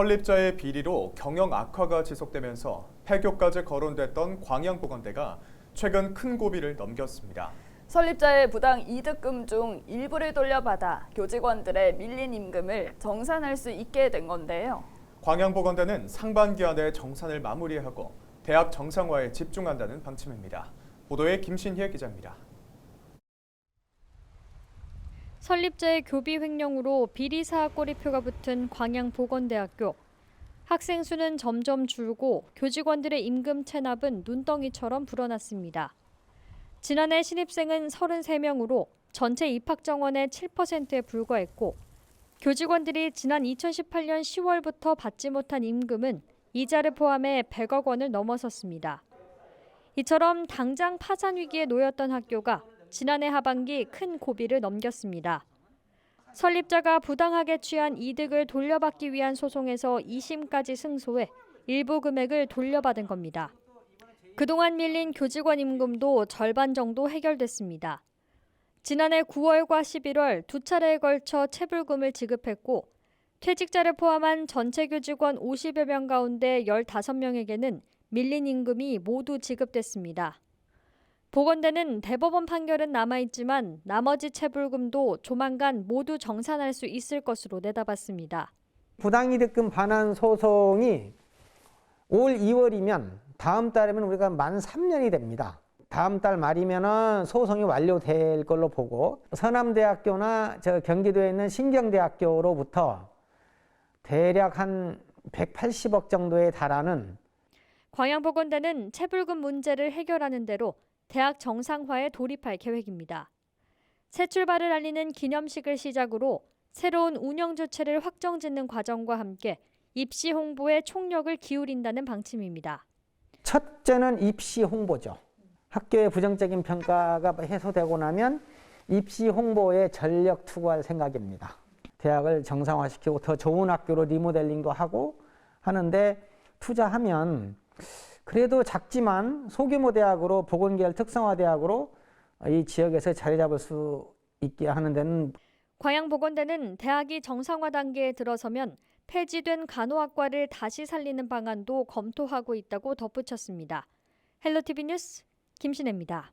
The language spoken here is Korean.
설립자의 비리로 경영 악화가 지속되면서 폐교까지 거론됐던 광양보건대가 최근 큰 고비를 넘겼습니다. 설립자의 부당 이득금 중 일부를 돌려받아 교직원들의 밀린 임금을 정산할 수 있게 된 건데요. 광양보건대는 상반기 안에 정산을 마무리하고 대학 정상화에 집중한다는 방침입니다. 보도에 김신희 기자입니다. 설립자의 교비 횡령으로 비리 사학 꼬리표가 붙은 광양보건대학교. 학생 수는 점점 줄고 교직원들의 임금 체납은 눈덩이처럼 불어났습니다. 지난해 신입생은 33명으로 전체 입학 정원의 7%에 불과했고 교직원들이 지난 2018년 10월부터 받지 못한 임금은 이자를 포함해 100억 원을 넘어섰습니다. 이처럼 당장 파산 위기에 놓였던 학교가 지난해 하반기 큰 고비를 넘겼습니다. 설립자가 부당하게 취한 이득을 돌려받기 위한 소송에서 2심까지 승소해 일부 금액을 돌려받은 겁니다. 그동안 밀린 교직원 임금도 절반 정도 해결됐습니다. 지난해 9월과 11월 두 차례에 걸쳐 체불금을 지급했고 퇴직자를 포함한 전체 교직원 50여 명 가운데 15명에게는 밀린 임금이 모두 지급됐습니다. 보건대는 대법원 판결은 남아있지만 나머지 체불금도 조만간 모두 정산할 수 있을 것으로 내다봤습니다. 부당이득금 반환 소송이 올 2월이면 다음 달이면 우리가 만 3년이 됩니다. 다음 달 말이면은 소송이 완료될 걸로 보고 서남대학교나 저 경기도에 있는 신경대학교로부터 대략 한 180억 정도에 달하는 광양보건대는 체불금 문제를 해결하는 대로 대학 정상화에 돌입할 계획입니다. 새 출발을 알리는 기념식을 시작으로 새로운 운영 주체를 확정짓는 과정과 함께 입시 홍보에 총력을 기울인다는 방침입니다. 첫째는 입시 홍보죠. 학교의 부정적인 평가가 해소되고 나면 입시 홍보에 전력 투구할 생각입니다. 대학을 정상화시키고 더 좋은 학교로 리모델링도 하고 하는데 투자하면 그래도 작지만 소규모 대학으로 보건계열 특성화 대학으로 이 지역에서 자리 잡을 수 있게 하는 데는 광양보건대는 대학이 정상화 단계에 들어서면 폐지된 간호학과를 다시 살리는 방안도 검토하고 있다고 덧붙였습니다. 헬로티비 뉴스 김신혜입니다.